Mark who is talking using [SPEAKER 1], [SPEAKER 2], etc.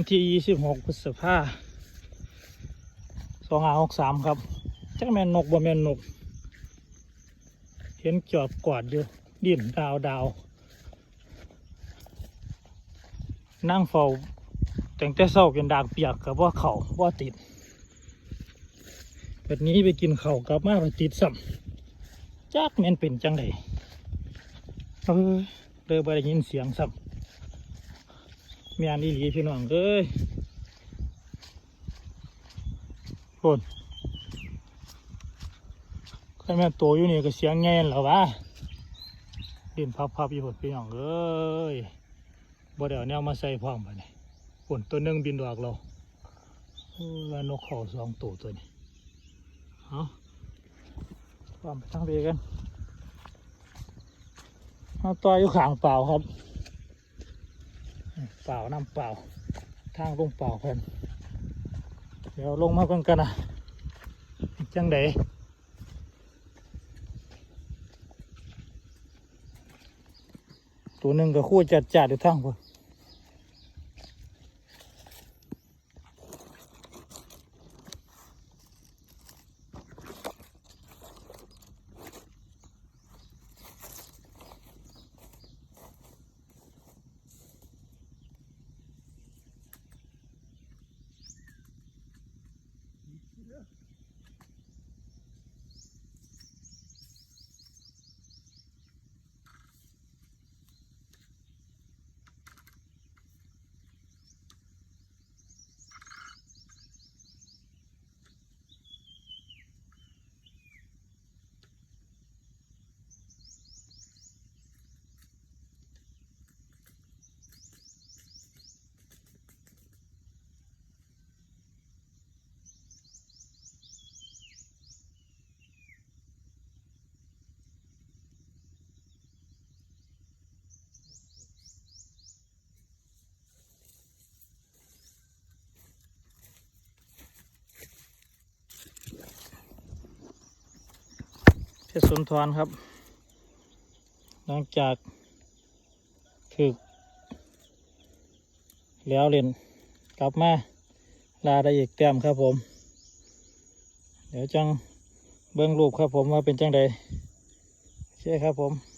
[SPEAKER 1] วันที่ยี่สิบหกพฤษภาสองห้าหกสามครับจักแมนนกบ่แมนนก เห็นจอดกวาดอยู่ดินดาวดาวนั่งเฝ้าแต่งแต่เศร้าเป็นดากเปียกกับว่าเขาว่าติด แบบนี้ไปกินเขากลับมาไปติดซ้ำจักแมนเป็นจังไดเออเลยไปได้ยินเสียงซ้ำ มีอันอีหลีพี่น้องเอ้ยโคนใครแม่ตัวอยู่นี่ก็เสียงแง่นแล้ววะดินพับๆอยู่หดพี่น้องเอ้ยบ่ได้เอาแนวมาใส่พร้อมไปนี่ฝนตัวนึงบินดอกเราโอ้ว่านกเขาสองตัวตัวนี้เอาพร้อมไปทั้งเบกันเอาตัวอยู่ขางเปล่าครับ เปล่าน้ำเปล่าทางลงเปล่าเพิ่นเดี๋ยวลงมากันกันนะจังไดตัวหนึ่งก็คู่จัดจัดอยู่ทางเพิ่น Yeah. เพชรสุนทรครับ หลังจากถึก แล้วเล่นกลับมาลาได้อีกแต้มครับผม เดี๋ยวจังเบื้องรูปครับผมว่าเป็นจังใดโอเคครับผม